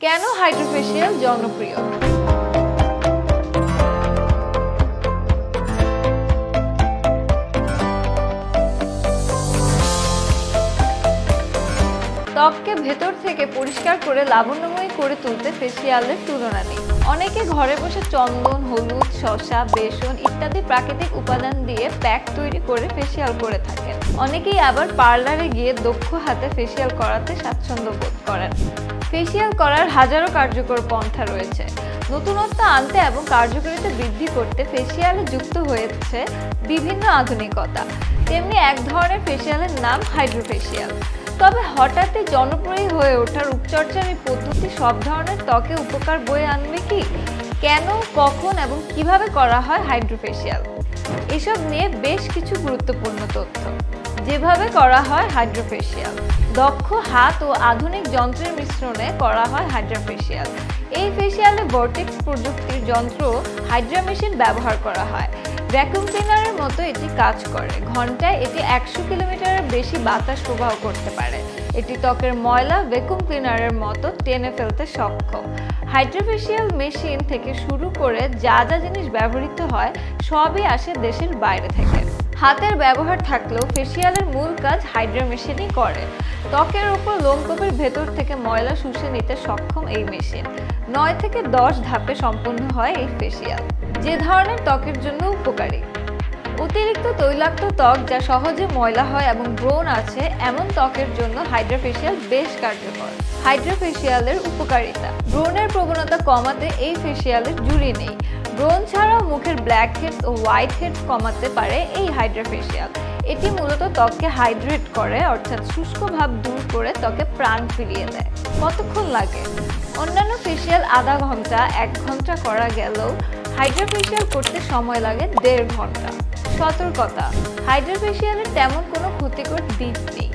কেন হাইড্রোফেশিয়াল জনপ্রিয়? ত্বককে ভেতর থেকে পরিষ্কার করে লাবণ্যময়ী করে তুলতে ফেসিয়ালের তুলনা নেই। অনেকে ঘরে বসে চন্দন, হলুদ, শসা, বেসন ইত্যাদি প্রাকৃতিক উপাদান দিয়ে প্যাক তৈরি করে ফেসিয়াল করে থাকেন। অনেকেই আবার পার্লারে গিয়ে দক্ষ হাতে ফেসিয়াল করাতে স্বাচ্ছন্দ্য বোধ করেন। ফেসিয়াল করার হাজারো কার্যকর পন্থা রয়েছে। নতুনত্ব আনতে এবং কার্যকারিতা বৃদ্ধি করতে ফেসিয়ালে যুক্ত হয়েছে বিভিন্ন আধুনিকতা। তেমনি এক ধরনের ফেসিয়ালের নাম হাইড্রোফেসিয়াল। তবে হঠাৎই জনপ্রিয় হয়ে ওঠার রূপচর্চার এই পদ্ধতি সব ধরনের ত্বকে উপকার বয়ে আনবে কি? কেন, কখন এবং কীভাবে করা হয় হাইড্রোফেশিয়াল? এসব নিয়ে বেশ কিছু গুরুত্বপূর্ণ তথ্য। যেভাবে করা হয় হাইড্রোফেশিয়াল, দক্ষ হাত ও আধুনিক যন্ত্রের মিশ্রণে করা হয় হাইড্রোফেশিয়াল। এই ফেশিয়ালে ভর্টেক্স প্রযুক্তির যন্ত্র হাইড্রা মেশিন ব্যবহার করা হয়। ভ্যাকুয়াম ক্লিনারের মতো এটি কাজ করে। ঘন্টায় এটি একশো কিলোমিটারের বেশি বাতাস প্রবাহ করতে পারে। এটি ত্বকের ময়লা ভ্যাকুম ক্লিনারের মতো টেনে ফেলতে সক্ষম। হাইড্রোফেশিয়াল মেশিন থেকে শুরু করে যা যা জিনিস ব্যবহৃত হয়, সবই আসে দেশের বাইরে থেকে। হাতের ব্যবহার থাকলেও ফেসিয়ালের মূল কাজ হাইড্রা মেশিনই করে। ত্বকের উপর লোমকূপের ভেতর থেকে ময়লা শুষে নিতে সক্ষম এই মেশিন নয় থেকে দশ ধাপে সম্পন্ন হয় এই ফেসিয়াল যে ধরনের ত্বকের জন্য উপকারী। অতিরিক্ত তৈলাক্ত ত্বক যা সহজে ময়লা হয় এবং ব্রণ আছে, এমন ত্বকের জন্য হাইড্রোফেশিয়াল বেশ কার্যকর। হাইড্রোফেশিয়ালের উপকারিতা। ব্রণের প্রবণতা কমাতে এই ফেশিয়ালের জুড়ি নেই। ব্রণ ছাড়াও মুখের ব্ল্যাক হেডস ও হোয়াইট হেডস কমাতে পারে এই হাইড্রাফেশিয়াল এটি মূলত ত্বককে হাইড্রেট করে, অর্থাৎ শুষ্ক ভাব দূর করে ত্বকে প্রাণ ফিরিয়ে দেয়। কতক্ষণ লাগে? অন্যান্য ফেশিয়াল আধা ঘণ্টা, এক ঘণ্টা করা গেলেও হাইড্রোফেশিয়াল করতে সময় লাগে দেড় ঘণ্টা। সতর্কতা হাইড্রোফেশিয়ালের তেমন কোনো ক্ষতিকর দিক নেই।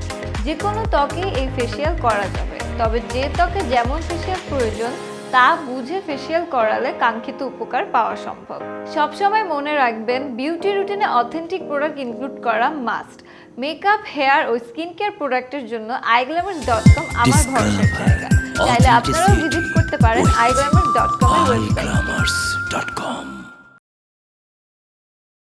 যে কোনো ত্বকে এই ফেশিয়াল করা যাবে। তবে যে ত্বকে যেমন ফেশিয়াল প্রয়োজন তা বুঝে ফেসিয়াল করালে কাঙ্ক্ষিত উপকার পাওয়া সম্ভব। সবসময় মনে রাখবেন বিউটি রুটিনে অথেন্টিক প্রোডাক্ট ইনক্লুড করা মাস্ট মেকআপ হেয়ার ও স্কিন কেয়ার প্রোডাক্টের জন্য আইগ্ল্যামার্স ডট কম আমার ভরসার জায়গা। চাইলে আপনারাও ভিজিট করতে পারেন আইগ্ল্যামার্স ডট কম ওয়েবসাইট glamours.com